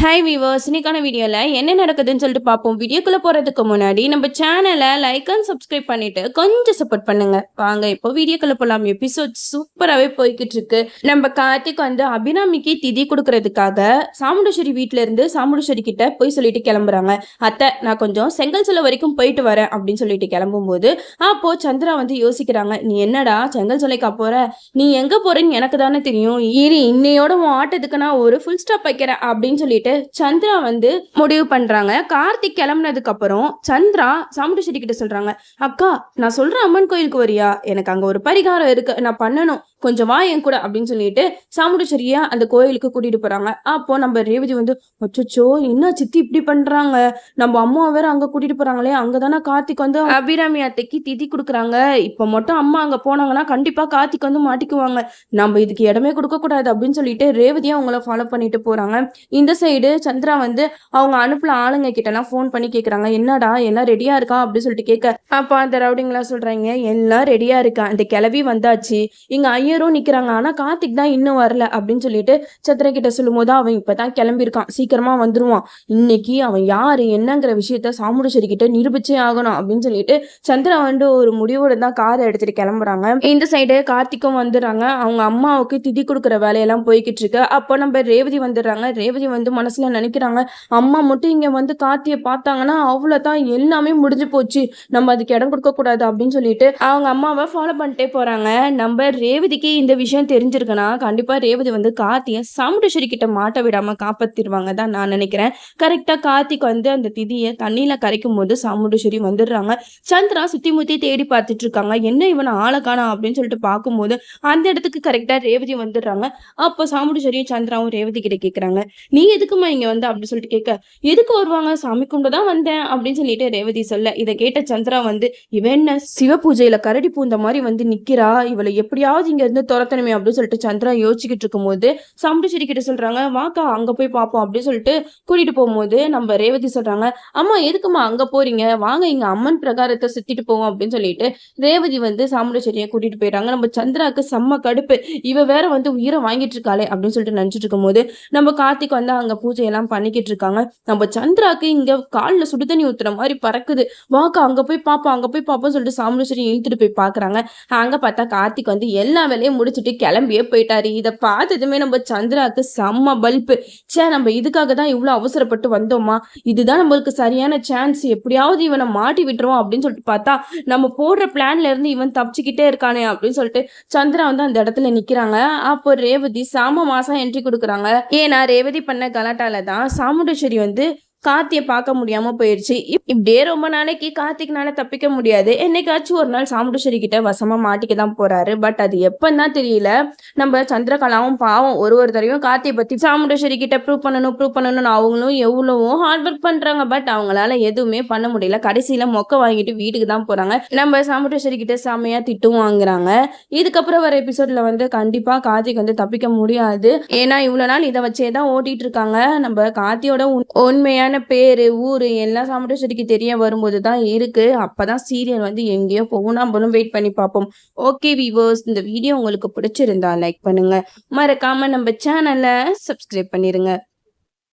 Hi viewers இன்னைக்கான வீடியோவில் என்ன நடக்குதுன்னு சொல்லிட்டு பார்ப்போம். வீடியோக்குள்ளே போகிறதுக்கு முன்னாடி நம்ம சேனலை லைக் அண்ட் சப்ஸ்கிரைப் பண்ணிட்டு கொஞ்சம் சப்போர்ட் பண்ணுங்க. வாங்க இப்போ வீடியோக்குள்ளே போகலாம் எபிசோட் சூப்பராகவே போய்கிட்டு இருக்கு. நம்ம கார்த்திக் வந்து அபிராமிக்கு திதி கொடுக்கறதுக்காக சாமுண்டேஸ்வரி வீட்டிலேருந்து இருந்து சாமுண்டேஸ்வரி கிட்ட போய் சொல்லிட்டு கிளம்புறாங்க. அத்தை நான் கொஞ்சம் செங்கல் சிலை வரைக்கும் போயிட்டு வரேன் அப்படின்னு சொல்லிட்டு கிளம்பும்போது அப்போ சந்திரா வந்து யோசிக்கிறாங்க நீ என்னடா செங்கல் சிலைக்கா போற? நீ எங்கே போறேன்னு எனக்கு தானே தெரியும். இரு இன்னையோட உன் ஆட்டத்துக்கு நான் ஒரு ஃபுல் ஸ்டாப் வைக்கிறேன் அப்படின்னு சொல்லிட்டு சந்திரா வந்து முடிவு பண்றாங்க. கார்த்திக் கிளம்புனதுக்கு அப்புறம் சந்திரா சாமுண்டேஸ்வரி கிட்ட சொல்றாங்க அக்கா நான் சொல்ற அம்மன் கோயிலுக்கு வரியா? எனக்கு அங்க ஒரு பரிகாரம் இருக்கு. நான் பண்ணணும். கொஞ்சம் வா என் கூட அப்படின்னு சொல்லிட்டு சாமுண்டேஸ்வரியா அந்த கோயிலுக்கு கூட்டிட்டு போறாங்க. அப்போ நம்ம ரேவதி வந்து அச்சோ என்ன சித்தி இப்படி பண்றாங்க? நம்ம அம்மா வேற அங்க கூட்டிட்டு போறாங்களே அங்கதானே கார்த்திக் வந்து அபிராமி அத்தைக்கு திதி கொடுக்குறாங்க. இப்ப மட்டும் அம்மா அங்க போனாங்கன்னா கண்டிப்பா கார்த்திக் வந்து மாட்டிக்குவாங்க. நம்ம இதுக்கு இடமே கொடுக்க கூடாது அப்படின்னு சொல்லிட்டு ரேவதியா அவங்கள ஃபாலோ பண்ணிட்டு போறாங்க. இந்த சைடு சந்திரா வந்து அவங்க அனுப்புல ஆளுங்க கிட்ட எல்லாம் ஃபோன் பண்ணி கேக்குறாங்க. என்னடா எல்லாம் ரெடியா இருக்கா அப்படின்னு சொல்லிட்டு கேட்க அப்ப அந்த ரவுடிங்களா சொல்றாங்க? எல்லாம் ரெடியா இருக்கா? அந்த கிளவி வந்தாச்சு. இங்க ஐயரும் நிக்கிறாங்க. ஆனால் கார்த்திக் தான் இன்னும் வரல அப்படின்னு சொல்லிட்டு சத்ரா கிட்ட சொல்லும் போது அவன் இப்பதான் கிளம்பியிருக்கான். சீக்கிரமா வந்துருவான். இன்னைக்கு அவன் யாரு என்னங்கிற விஷயத்த சாமுண்டேஸ்வரி கிட்ட நிரூபிச்சே ஆகணும் அப்படின்னு சொல்லிட்டு சந்திரா வந்து ஒரு முடிவோட தான் காரை எடுத்துட்டு கிளம்புறாங்க. இந்த சைடு கார்த்திக்கும் வந்துடுறாங்க. அவங்க அம்மாவுக்கு திதி கொடுக்குற வேலையெல்லாம் போய்கிட்டு இருக்கு. அப்போ நம்ம ரேவதி வந்துடுறாங்க. ரேவதி வந்து மனசுல நினைக்கிறாங்க அம்மா மட்டும் இங்கே வந்து கார்த்தியை பார்த்தாங்கன்னா அவ்வளோதான் எல்லாமே முடிஞ்சு போச்சு. நம்ம அதுக்கு இடம் கொடுக்கக்கூடாது அப்படின்னு சொல்லிட்டு அவங்க அம்மாவை ஃபாலோ பண்ணிட்டே போறாங்க. நம்ம ரேவதிக்கு இந்த விஷயம் தெரிஞ்சிருக்குன்னா கண்டிப்பா ரேவதி வந்து கார்த்தியை சாமுண்டேஸ்வரி கிட்ட மாட்ட விடாம காப்பாற்றிடுவாங்க தான் நான் நினைக்கிறேன். கரெக்டா கார்த்திக் வந்து அந்த திதியை தண்ணியில கரைக்கும் போது சாமுண்டேஸ்வரி வந்துடுறாங்க. சந்திரா சுத்தி முத்தி தேடி பார்த்துட்டு இருக்காங்க. என்ன இவனை ஆளை காணா அப்படின்னு சொல்லிட்டு பார்க்கும்போது அந்த இடத்துக்கு கரெக்டா ரேவதி வந்துடுறாங்க. அப்போ சாமுண்டேஸ்வரியும் சந்திராவும் ரேவதி கிட்ட கேட்குறாங்க நீ எதுக்குமா இங்க வந்து அப்படின்னு சொல்லிட்டு கேட்க எதுக்கு வருவாங்க? சாமி கும்பிட தான் வந்தேன். அப்படின்னு சொல்லிட்டு ரேவதி சொல்ல இதை கேட்ட சந்திரா வந்து இவன் என்ன சிவ பூஜையில கரடி பூந்த மாதிரி வந்து நிக்கிறா? இவளை எப்படியாவது இங்க இருந்து துரத்தணுமே அப்படின்னு சொல்லிட்டு சந்திரா யோசிச்சுக்கிட்டு இருக்கும்போது சாமுண்டேஸ்வரி கிட்ட சொல்றாங்க வாக்கா அங்க போய் பார்ப்போம் அப்படின்னு சொல்லிட்டு கூட்டிட்டு போகும்போது நம்ம ரேவதி சொல்றாங்க அம்மா எதுக்குமா அங்க போறீங்க? வாங்க இங்க அம்மன் பிரகாரத்தை சுத்திட்டு போவோம் அப்படின்னு சொல்லிட்டு ரேவதி வந்து சாமுண்டேஸ்வரியை கூட்டிட்டு போயிடுறாங்க. நம்ம சந்திராக்கு செம்ம கடுப்பு. இவ வேற வந்து உயிரை வாங்கிட்டு இருக்காளே அப்படின்னு சொல்லிட்டு நினைச்சிட்டு இருக்கும்போது நம்ம கார்த்திக் வந்து அங்க பூஜையெல்லாம் பண்ணிக்கிட்டு இருக்காங்க. நம்ம சந்திராக்கு இங்க காலில் சுடு தண்ணி ஊத்துற மாதிரி பறக்குது. வாக்கா அங்க போய் பார்ப்போம் அங்க போய் பார்ப்போம் சொல்லிட்டு சாமுண்டேஸ்வரி இழுத்துட்டு போய் பாக்குறாங்க. அங்க பார்த்தா கார்த்திக் வந்து எல்லா வேலையும் முடிச்சுட்டு கிளம்பியே போயிட்டாரு. இதை பார்த்ததுமே நம்ம சந்திராக்கு செம்ம பல்பு ச்சே நம்ம இதுக்காக தான் இவ்வளோ அவசரப்பட்டு வந்தோமா? இதுதான் நம்மளுக்கு சரியான சான்ஸ் எப்படியாவது இவனை மாட்டி விட்டுருவோம் அப்படின்னு சொல்லிட்டு பார்த்தா நம்ம போடுற பிளான்ல இருந்து இவன் தப்பிச்சுக்கிட்டே இருக்கானே அப்படின்னு சொல்லிட்டு சந்திரா வந்து அந்த இடத்துல நிக்கிறாங்க. அப்போ ரேவதி சாம மாசம் என்ட்ரி கொடுக்குறாங்க. ஏன்னா ரேவதி பண்ண கலாட்டால தான் சாமுண்டேஸ்வரி வந்து கார்த்தியை பார்க்க முடியாம போயிடுச்சு இப்படியே ரொம்ப நாளைக்கு கார்த்திக்னால தப்பிக்க முடியாது. என்னைக்காச்சும் ஒரு நாள் சாமுண்டேஸ்வரி கிட்ட வசமா மாட்டிக்க தான் போறாரு. பட் அது எப்போன்னா தெரியல. நம்ம சந்திரகலாவும் பாவம் ஒரு ஒரு தடவையும் கார்த்தியை பத்தி சாமுண்டேஸ்வரி கிட்ட ப்ரூவ் பண்ணணும் ப்ரூவ் பண்ணணும்னு அவங்களும் எவ்வளவோ ஹார்ட் ஒர்க் பண்றாங்க. பட் அவங்களால எதுவுமே பண்ண முடியல. கடைசியில மொக்க வாங்கிட்டு வீட்டுக்கு தான் போறாங்க. நம்ம சாமுண்டேஸ்வரி கிட்ட செமையாக திட்டும் வாங்குறாங்க. இதுக்கப்புறம் வர எபிசோட்ல வந்து கண்டிப்பா கார்த்திக் வந்து தப்பிக்க முடியாது. ஏன்னா இவ்வளவு நாள் இதை வச்சே தான் ஓட்டிட்டு இருக்காங்க. நம்ம கார்த்தியோட உண்- உண்மையான பேர் ஊர் எல்லாம் சாமுண்டேஸ்வரிக்கு தெரிய வரும்போது தான் இருக்குது அப்போ தான் சீரியல் வந்து எங்கேயோ போகும் நம்மளும் வெயிட் பண்ணி பார்ப்போம். ஓகே வீவர்ஸ் இந்த வீடியோ உங்களுக்கு பிடிச்சிருந்தா லைக் பண்ணுங்க. மறக்காமல் நம்ம சேனலை சப்ஸ்கிரைப் பண்ணிடுங்க